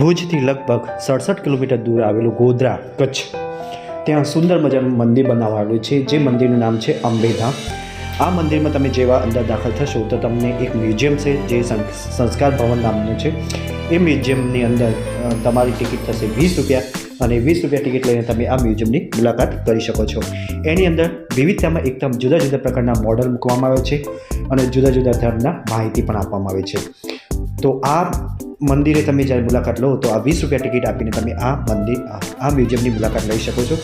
ભુજથી લગભગ સડસઠ કિલોમીટર દૂર આવેલું ગોધરા કચ્છ. ત્યાં સુંદર મજાનું મંદિર બનાવવામાં છે, જે મંદિરનું નામ છે અંબેધામ. આ મંદિરમાં તમે જેવા અંદર દાખલ થશો તો તમને એક મ્યુઝિયમ છે, જે સંસ્કાર ભવન નામનું છે. એ મ્યુઝિયમની અંદર તમારી ટિકિટ થશે વીસ રૂપિયા અને વીસ રૂપિયા ટિકિટ લઈને તમે આ મ્યુઝિયમની મુલાકાત કરી શકો છો. એની અંદર વિવિધતામાં એકદમ જુદા જુદા પ્રકારના મોડલ મૂકવામાં આવે છે અને જુદા જુદા ધર્મના માહિતી પણ આપવામાં આવે છે. તો આ મંદિરે તમે જ્યારે મુલાકાત લો તો આ વીસ રૂપિયા ટિકિટ આપીને તમે આ મંદિર, આ મ્યુઝિયમની મુલાકાત લઈ શકો છો.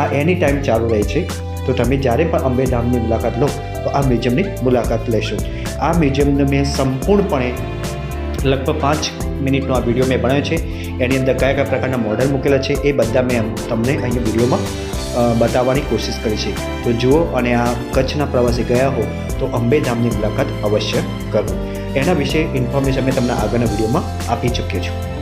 આ એની ટાઈમ ચાલુ રહે છે. તો તમે જ્યારે પણ અંબેધામની મુલાકાત લો તો આ મ્યુઝિયમની મુલાકાત લેશો. આ મ્યુઝિયમને મેં સંપૂર્ણપણે લગભગ પાંચ મિનિટનો આ વીડિયો મેં બનાવ્યો છે. એની અંદર કયા કયા પ્રકારના મોડલ મૂકેલા છે એ બધા મેં તમને અહીંયા વિડીયોમાં બતાવવાની કોશિશ કરી છે. તો જુઓ અને આ કચ્છના પ્રવાસે ગયા હો તો અંબેધામની મુલાકાત અવશ્ય કરો. એના વિશે ઇન્ફોર્મેશન મેં તમને આગળના વિડીયોમાં આપી ચૂક્યો છું.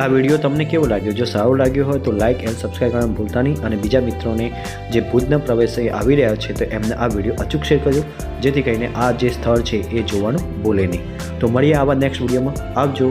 આ વીડિયો તમને કેવો લાગ્યો? જો સારો લાગ્યો હોય તો લાઇક એન્ડ સબસ્ક્રાઈબ કરવાનું ભૂલતા નહીં અને બીજા મિત્રોને જે ભુજના પ્રવેશે આવી રહ્યા છે તો એમને આ વીડિયો અચૂક શેર કરજો, જેથી કરીને આ જે સ્થળ છે એ જોવાનું ભૂલે નહીં. તો મળીએ આવા નેક્સ્ટ વિડીયોમાં. આવજો.